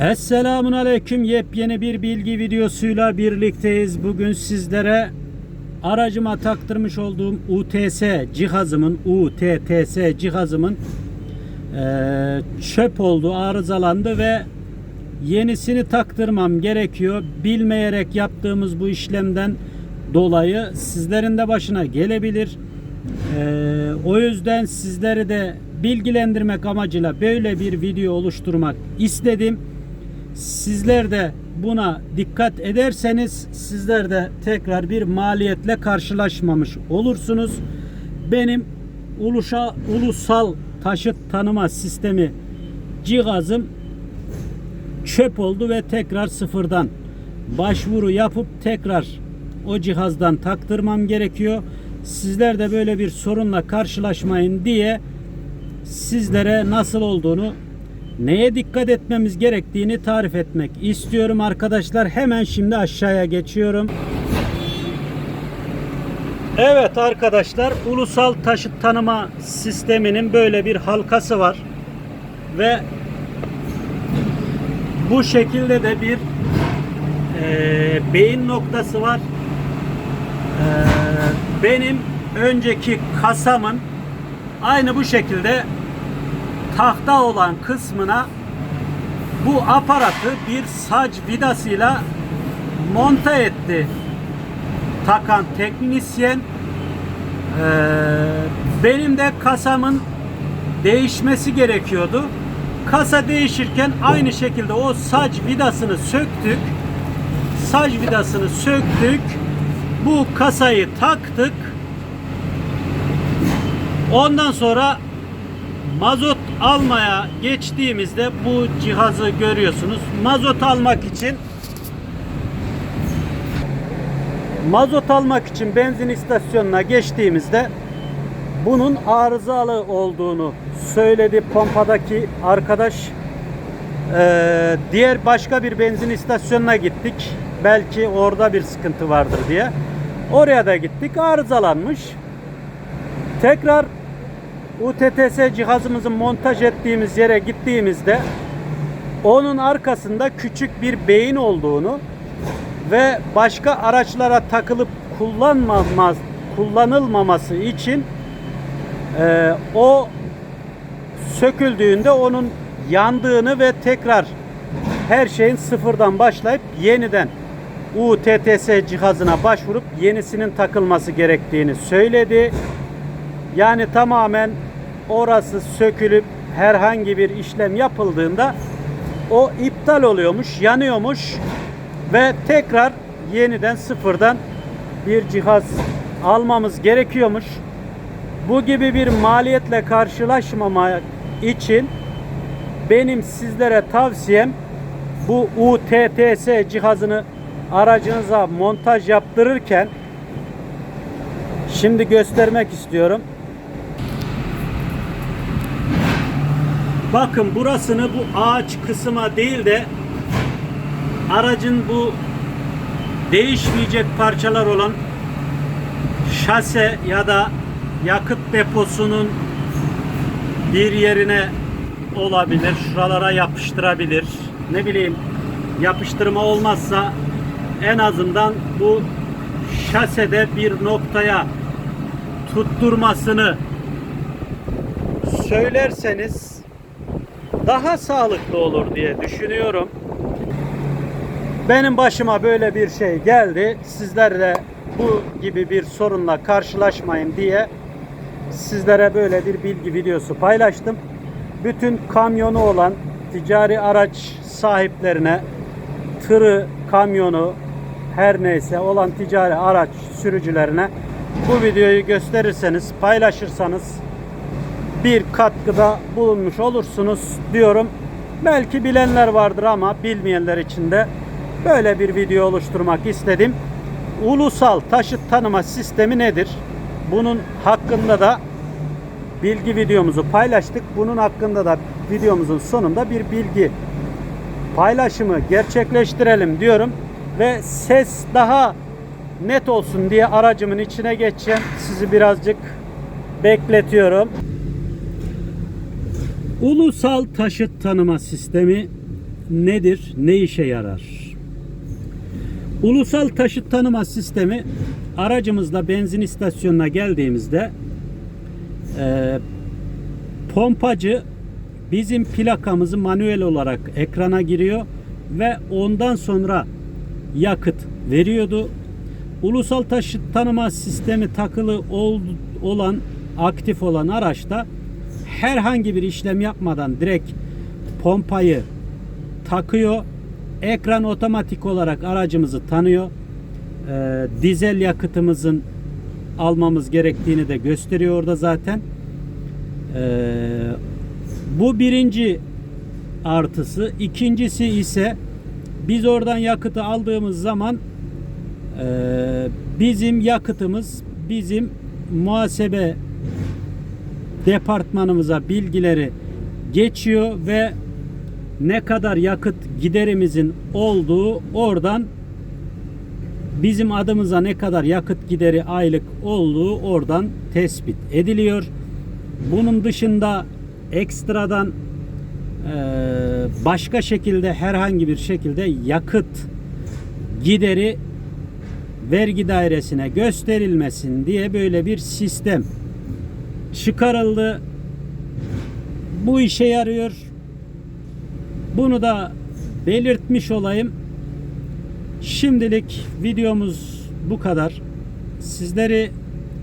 Esselamun Aleyküm yepyeni bir bilgi videosuyla birlikteyiz. Bugün sizlere aracıma taktırmış olduğum UTS cihazımın UTTS cihazımın eee, çöp oldu, arızalandı ve yenisini taktırmam gerekiyor. Bilmeyerek yaptığımız bu işlemden dolayı sizlerin de başına gelebilir. Eee, o yüzden sizleri de bilgilendirmek amacıyla böyle bir video oluşturmak istedim. Sizler de buna dikkat ederseniz sizler de tekrar bir maliyetle karşılaşmamış olursunuz. Benim ulusal, ulusal taşıt tanıma sistemi cihazım çöp oldu ve tekrar sıfırdan başvuru yapıp tekrar o cihazdan taktırmam gerekiyor. Sizler de böyle bir sorunla karşılaşmayın diye sizlere nasıl olduğunu neye dikkat etmemiz gerektiğini tarif etmek istiyorum arkadaşlar. Hemen şimdi aşağıya geçiyorum. Evet arkadaşlar ulusal taşıt tanıma sisteminin böyle bir halkası var. Ve bu şekilde de bir eee, beyin noktası var. Eee, benim önceki kasamın aynı bu şekilde tahta olan kısmına bu aparatı bir sac vidasıyla monta etti takan teknisyen. Ee, benim de kasamın değişmesi gerekiyordu. Kasa değişirken aynı şekilde o sac vidasını söktük. Sac vidasını söktük. Bu kasayı taktık. Ondan sonra mazot almaya geçtiğimizde bu cihazı görüyorsunuz. Mazot almak için mazot almak için benzin istasyonuna geçtiğimizde bunun arızalı olduğunu söyledi pompadaki arkadaş. Ee, diğer başka bir benzin istasyonuna gittik. Belki orada bir sıkıntı vardır diye. Oraya da gittik. Arızalanmış. Tekrar UTTS cihazımızı montaj ettiğimiz yere gittiğimizde onun arkasında küçük bir beyin olduğunu ve başka araçlara takılıp kullanmamaz, kullanılmaması için e, o söküldüğünde onun yandığını ve tekrar her şeyin sıfırdan başlayıp yeniden UTTS cihazına başvurup yenisinin takılması gerektiğini söyledi. Yani tamamen orası sökülüp herhangi bir işlem yapıldığında o iptal oluyormuş, yanıyormuş ve tekrar yeniden sıfırdan bir cihaz almamız gerekiyormuş. Bu gibi bir maliyetle karşılaşmamak için benim sizlere tavsiyem bu UTTS cihazını aracınıza montaj yaptırırken şimdi göstermek istiyorum. Bakın burasını bu ağaç kısma değil de aracın bu değişmeyecek parçalar olan şase ya da yakıt deposunun bir yerine olabilir. Şuralara yapıştırabilir. Ne bileyim yapıştırma olmazsa en azından bu şasede bir noktaya tutturmasını söylerseniz daha sağlıklı olur diye düşünüyorum. Benim başıma böyle bir şey geldi. Sizler de bu gibi bir sorunla karşılaşmayın diye sizlere böyle bir bilgi videosu paylaştım. Bütün kamyonu olan ticari araç sahiplerine tırı, kamyonu her neyse olan ticari araç sürücülerine bu videoyu gösterirseniz, paylaşırsanız bir katkıda bulunmuş olursunuz diyorum. Belki bilenler vardır ama bilmeyenler için de böyle bir video oluşturmak istedim. Ulusal taşıt tanıma sistemi nedir? Bunun hakkında da bilgi videomuzu paylaştık. Bunun hakkında da videomuzun sonunda bir bilgi paylaşımı gerçekleştirelim diyorum ve ses daha net olsun diye aracımın içine geçeceğim. Sizi birazcık bekletiyorum. Ulusal taşıt tanıma sistemi nedir? Ne işe yarar? Ulusal taşıt tanıma sistemi aracımızla benzin istasyonuna geldiğimizde e, pompacı bizim plakamızı manuel olarak ekrana giriyor ve ondan sonra yakıt veriyordu. Ulusal taşıt tanıma sistemi takılı ol- olan aktif olan araçta herhangi bir işlem yapmadan direkt pompayı takıyor. Ekran otomatik olarak aracımızı tanıyor. Ee, dizel yakıtımızın almamız gerektiğini de gösteriyor orada zaten. Ee, bu birinci artısı. İkincisi ise biz oradan yakıtı aldığımız zaman e, bizim yakıtımız bizim muhasebe departmanımıza bilgileri geçiyor ve ne kadar yakıt giderimizin olduğu oradan bizim adımıza ne kadar yakıt gideri aylık olduğu oradan tespit ediliyor. Bunun dışında ekstradan eee, başka şekilde herhangi bir şekilde yakıt gideri vergi dairesine gösterilmesin diye böyle bir sistem çıkarıldı. Bu işe yarıyor. Bunu da belirtmiş olayım. Şimdilik videomuz bu kadar. Sizleri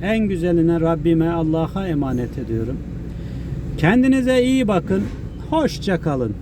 en güzeline Rabbime Allah'a emanet ediyorum. Kendinize iyi bakın. Hoşça kalın.